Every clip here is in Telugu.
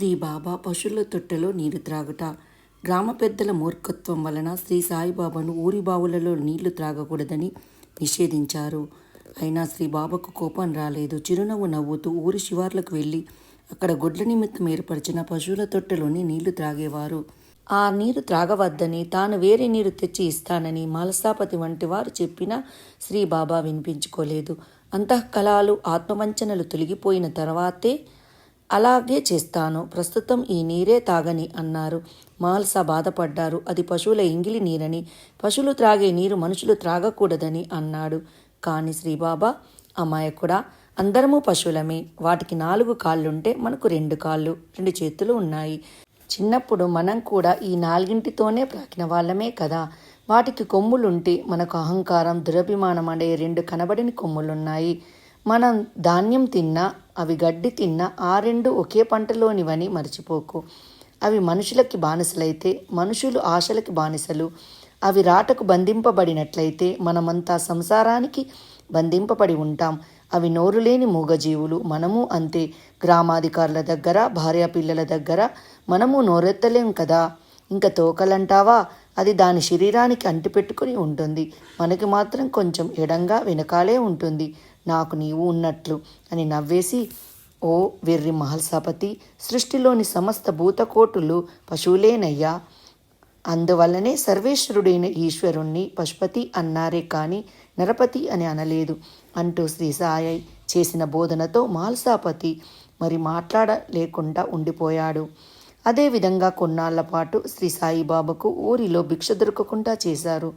శ్రీ బాబా పశువుల తొట్టెలో నీరు త్రాగుట. గ్రామ పెద్దల మూర్ఖత్వం వలన శ్రీ సాయిబాబాను ఊరి బావులలో నీళ్ళు త్రాగకూడదని నిషేధించారు. అయినా శ్రీ బాబాకు కోపం రాలేదు. చిరునవ్వు నవ్వుతూ ఊరి శివార్లకు వెళ్ళి అక్కడ గొడ్ల నిమిత్తం ఏర్పరిచిన పశువుల తొట్టెలోని నీళ్ళు త్రాగేవారు. ఆ నీరు త్రాగవద్దని తాను వేరే నీరు తెచ్చి ఇస్తానని మాలసాపతి వంటి వారు చెప్పినా శ్రీ బాబా వినిపించుకోలేదు. అంతఃకళాలు ఆత్మవంచనలు తొలగిపోయిన తర్వాతే అలాగే చేస్తాను. ప్రస్తుతం ఈ నీరే తాగని అన్నారు. మాల్సా బాధపడ్డారు. అది పశువుల ఇంగిలి నీరని పశువులు త్రాగే నీరు మనుషులు త్రాగకూడదని అన్నాడు. కానీ శ్రీబాబా అమాయకుడా అందరము పశువులమే. వాటికి నాలుగు కాళ్ళుంటే మనకు రెండు కాళ్ళు రెండు చేతులు ఉన్నాయి. చిన్నప్పుడు మనం కూడా ఈ నాలుగింటితోనే ప్రాకిన వాళ్ళమే కదా. వాటికి కొమ్ములుంటే మనకు అహంకారం దురభిమానం అనే రెండు కనబడిన కొమ్ములున్నాయి. మనం ధాన్యం తిన్నా అవి గడ్డి తిన్నా ఆ రెండు ఒకే పంటలోనివని మర్చిపోకు. అవి మనుషులకి బానిసలైతే మనుషులు ఆశలకి బానిసలు. అవి రాటకు బంధింపబడినట్లయితే మనమంతా సంసారానికి బంధింపబడి ఉంటాం. అవి నోరు లేని మూగజీవులు మనము అంతే. గ్రామాధికారుల దగ్గర భార్యాపిల్లల దగ్గర మనము నోరెత్తలేం కదా? ఇంకా తోకలంటావా? అది దాని శరీరానికి అంటిపెట్టుకుని ఉంటుంది. మనకి మాత్రం కొంచెం ఎడంగా వెనకాలే ఉంటుంది. నాకు నీవు ఉన్నట్లు అని నవ్వేసి ఓ వెర్రి మహల్సాపతి సృష్టిలోని సమస్త భూతకోటులు పశువులేనయ్యా. అందువల్లనే సర్వేశ్వరుడైన ఈశ్వరుణ్ణి పశుపతి అన్నారే కానీ నరపతి అని అనలేదు అంటూ శ్రీ సాయి చేసిన బోధనతో మాల్సాపతి మరి మాట్లాడలేకుండా ఉండిపోయాడు. అదేవిధంగా కొన్నాళ్ళ పాటు శ్రీ సాయిబాబాకు ఊరిలో భిక్ష దొరకకుండా చేశారు.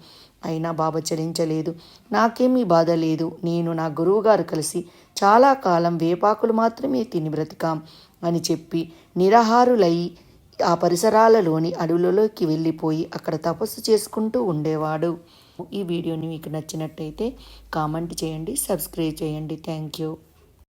అయినా బాబా చలించలేదు నాకేమీ బాధ లేదు. నేను నా గురువుగారు కలిసి చాలా కాలం వేపాకులు మాత్రమే తిని బ్రతికాం అని చెప్పి నిరాహారులై ఆ పరిసరాలలోని అడవులలోకి వెళ్ళిపోయి అక్కడ తపస్సు చేసుకుంటూ ఉండేవాడు. ఈ వీడియోని మీకు నచ్చినట్టయితే కామెంట్ చేయండి సబ్స్క్రైబ్ చేయండి. Thank you.